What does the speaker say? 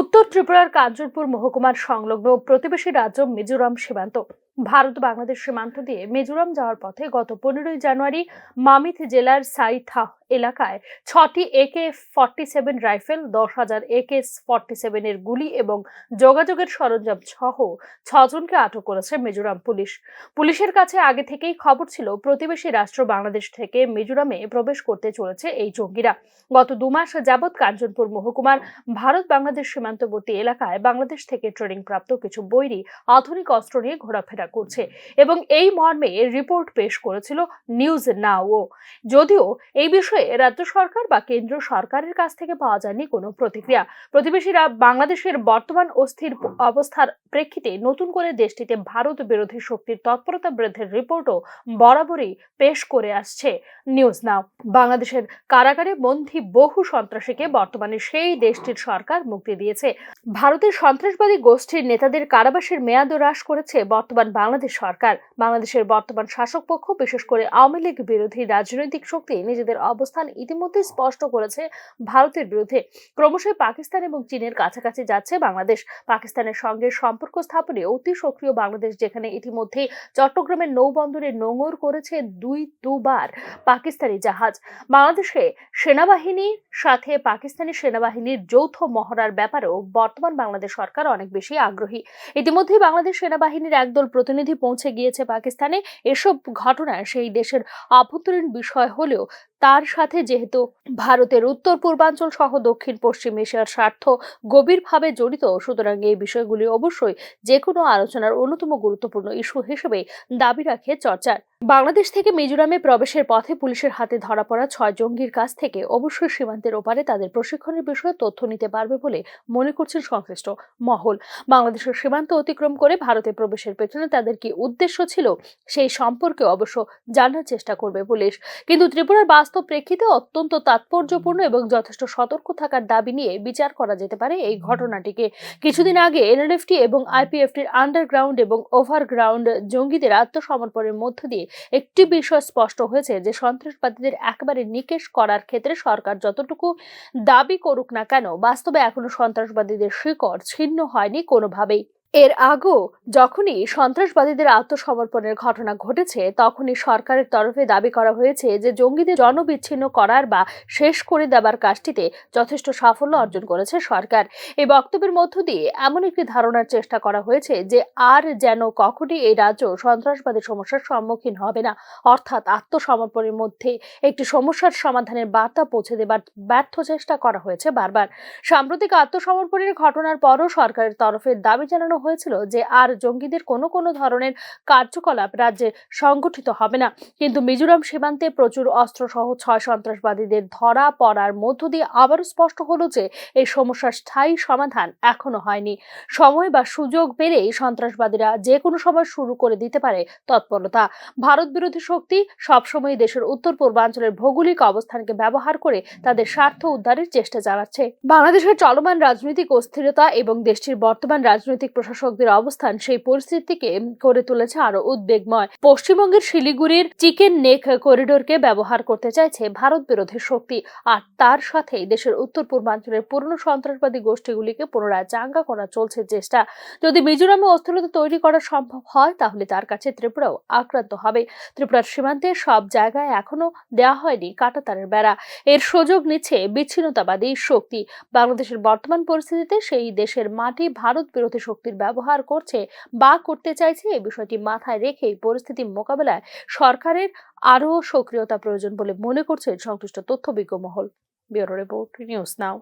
উত্তর ত্রিপুরার কাঞ্চনপুর মহকুমার সংলগ্ন প্রতিবেশী রাজ্য মিজোরাম সীমান্ত। ভারত বাংলাদেশ সীমান্ত দিয়ে মিজোরাম যাওয়ার পথে গত পনেরোই জানুয়ারি মামিথ জেলার সাইথা এলাকায় ছটি একে ফর্টি সেভেন রাইফেল, দশ হাজার একে ফর্টি সেভেনের গুলি এবং যোগাযোগের সরঞ্জাম সহ ছজনকে আটক করেছে মিজোরাম পুলিশ। পুলিশের কাছে আগে থেকেই খবর ছিল, প্রতিবেশী রাষ্ট্র বাংলাদেশ থেকে মিজোরামে প্রবেশ করতে চলেছে এই জঙ্গিরা। গত দু মাস যাবৎ কাঞ্চনপুর মহকুমার ভারত বাংলাদেশ সীমান্তবর্তী এলাকায় বাংলাদেশ থেকে ট্রেনিং প্রাপ্ত কিছু বৈরী আধুনিক অস্ত্র নিয়ে ঘোরাফেরা করছে। এবং এই মর্মে রিপোর্ট পেশ করেছিল নিউজ নাও যদিও এই বিষয়ে রাজ্য সরকার বা কেন্দ্র সরকারের কাছ থেকে পাওয়া যায়নি কোনো প্রতিক্রিয়া। প্রতিবেশীরা বাংলাদেশের বর্তমান অস্থির অবস্থার প্রেক্ষিতে নতুন করে দেশটিতে ভারত বিরোধী শক্তির তৎপরতা বৃদ্ধির রিপোর্টও বরাবরই পেশ করে আসছে নিউজ নাও বাংলাদেশের কারাগারে বন্দী বহু সন্ত্রাসীকে বর্তমানে সেই দেশটির সরকার মুক্তি দিয়েছে। ভারতের সন্ত্রাসবাদী গোষ্ঠীর নেতাদের কারাবাসের মেয়াদ হ্রাস করেছে বর্তমান বাংলাদেশ সরকার, বাংলাদেশের বর্তমান শাসক পক্ষ, বিশেষ করে আওয়ামী লীগ বিরোধী রাজনৈতিক শক্তি নিজেদের অবস্থান ইতিমধ্যে স্পষ্ট করেছে ভারতের বিরুদ্ধে। ক্রমশই পাকিস্তান এবং চীনের কাছাকাছি যাচ্ছে বাংলাদেশ। পাকিস্তানের সঙ্গে সম্পর্ক স্থাপনে অতি সক্রিয় বাংলাদেশ, যেখানে ইতিমধ্যে চট্টগ্রামের নৌবন্দরে নোঙর করেছে দুই দুবার পাকিস্তানি জাহাজ। বাংলাদেশে সেনাবাহিনীর সাথে পাকিস্তানি সেনাবাহিনীর যৌথ মহড়ার ব্যাপারেও বর্তমান বাংলাদেশ সরকার অনেক বেশি আগ্রহী। ইতিমধ্যেই বাংলাদেশ সেনাবাহিনীর একদল প্রতিনিধি পৌঁছে গিয়েছে পাকিস্তানে। এসব ঘটনা সেই দেশের আভ্যন্তরীণ বিষয় হলেও তার সাথে যেহেতু ভারতের উত্তর পূর্বাঞ্চল সহ দক্ষিণ পশ্চিম এশিয়ার স্বার্থ গভীরভাবে জড়িত, সুতরাং এই বিষয়গুলি অবশ্যই যে কোনো আলোচনার অন্যতম গুরুত্বপূর্ণ ইস্যু হিসেবে দাবি রাখে চর্চার। বাংলাদেশ থেকে মিজোরামে প্রবেশের পথে পুলিশের হাতে ধরা পড়া ছয় জঙ্গির কাছ থেকে অবশ্যই সীমান্তের ওপারে তাদের প্রশিক্ষণের বিষয়ে তথ্য নিতে পারবে বলে মনে করছেন সংশ্লিষ্ট মহল। বাংলাদেশের সীমান্ত অতিক্রম করে ভারতে প্রবেশের পেছনে তাদের কি উদ্দেশ্য ছিল সেই সম্পর্কে অবশ্য জানার চেষ্টা করবে পুলিশ। কিন্তু ত্রিপুরার বাস্তব প্রেক্ষিতে অত্যন্ত তাৎপর্যপূর্ণ এবং যথেষ্ট সতর্ক থাকার দাবি নিয়ে বিচার করা যেতে পারে এই ঘটনাটিকে। কিছুদিন আগে এনএলএফটি এবং আইপিএফটির আন্ডারগ্রাউন্ড এবং ওভারগ্রাউন্ড জঙ্গিদের আত্মসমর্পণের মধ্য দিয়ে একটি বিষয় স্পষ্ট হয়েছে যে সন্ত্রাসবাদীদের একেবারে নিকেশ করার ক্ষেত্রে সরকার যতটুকু দাবি করুক না কেন বাস্তবে এখনও সন্ত্রাসবাদীদের শিকড় ছিন্ন হয়নি কোনোভাবেই। এর আগেও যখনই সন্ত্রাসবাদীদের আত্মসমর্পণের ঘটনা ঘটেছে, তখনই সরকারের তরফে দাবি করা হয়েছে যে জঙ্গিদের জনবিচ্ছিন্ন করার বা শেষ করে দেবার কাজটিতে যথেষ্ট সাফল্য অর্জন করেছে সরকার। এই বক্তব্যের মধ্য দিয়ে এমন একটি ধারণার চেষ্টা করা হয়েছে যে আর যেন কখনই এই রাজ্য সন্ত্রাসবাদী সমস্যার সম্মুখীন হবে না, অর্থাৎ আত্মসমর্পণের মধ্যে একটি সমস্যার সমাধানের বার্তা পৌঁছে দেবার ব্যর্থ চেষ্টা করা হয়েছে বারবার। সাম্প্রতিক আত্মসমর্পণের ঘটনার পরও সরকারের তরফে দাবি জানানো হয়েছিল যে আর জঙ্গিদের কোনো কোনো ধরনের কার্যকলাপ রাজ্যে সংগঠিত হবে না। কিন্তু মিজোরাম সীমান্তে প্রচুর অস্ত্রসহ ছয় সন্ত্রাসবাদীদের ধরা পড়ার মধ্য দিয়ে আবারও স্পষ্ট হলো যে এই সমস্যার স্থায়ী সমাধান এখনও হয়নি। সময় বা সুযোগ পেলেই সন্ত্রাসবাদীরা যে কোনো সময় শুরু করে দিতে পারে তৎপরতা। ভারত বিরোধী শক্তি সবসময় দেশের উত্তর পূর্বাঞ্চলের ভৌগোলিক অবস্থানকে ব্যবহার করে তাদের স্বার্থ উদ্ধারের চেষ্টা চালাচ্ছে। বাংলাদেশের চলমান রাজনৈতিক অস্থিরতা এবং দেশটির বর্তমান রাজনৈতিক প্রশাসকদের অবস্থান সেই পরিস্থিতিকে করে তুলেছে আরও উদ্বেগময়। পশ্চিমবঙ্গের শিলিগুড়ির চিকেন নেক করিডোরকে ব্যবহার করতে চাইছে ভারত বিরোধী শক্তি আর তার সাথেই দেশের উত্তর পূর্বাঞ্চলের পুরনো সন্ত্রাসবাদী গোষ্ঠীগুলিকে পুনরায় চাঙ্গা করা চলছে চেষ্টা। যদি মিজোরামে অস্থিরতা তৈরি করা সম্ভব হয়, তাহলে তার কাছে ত্রিপুরাও আক্রান্ত হবে। ত্রিপুরার সীমান্তে সব জায়গায় এখনও দেওয়া হয়নি কাটাতারের বেড়া। এর সুযোগ নিচ্ছে বিচ্ছিন্নতাবাদী শক্তি। বাংলাদেশের বর্তমান পরিস্থিতিতে সেই দেশের মাটি ভারত বিরোধী শক্তির ব্যবহার করছে বা করতে চাইছে এই বিষয়টি মাথায় রেখে পরিস্থিতি মোকাবেলায় সরকারের আরও সক্রিয়তা প্রয়োজন বলে মনে করছে সংশ্লিষ্ট তথ্য বিজ্ঞ মহল। Bureau report, news now.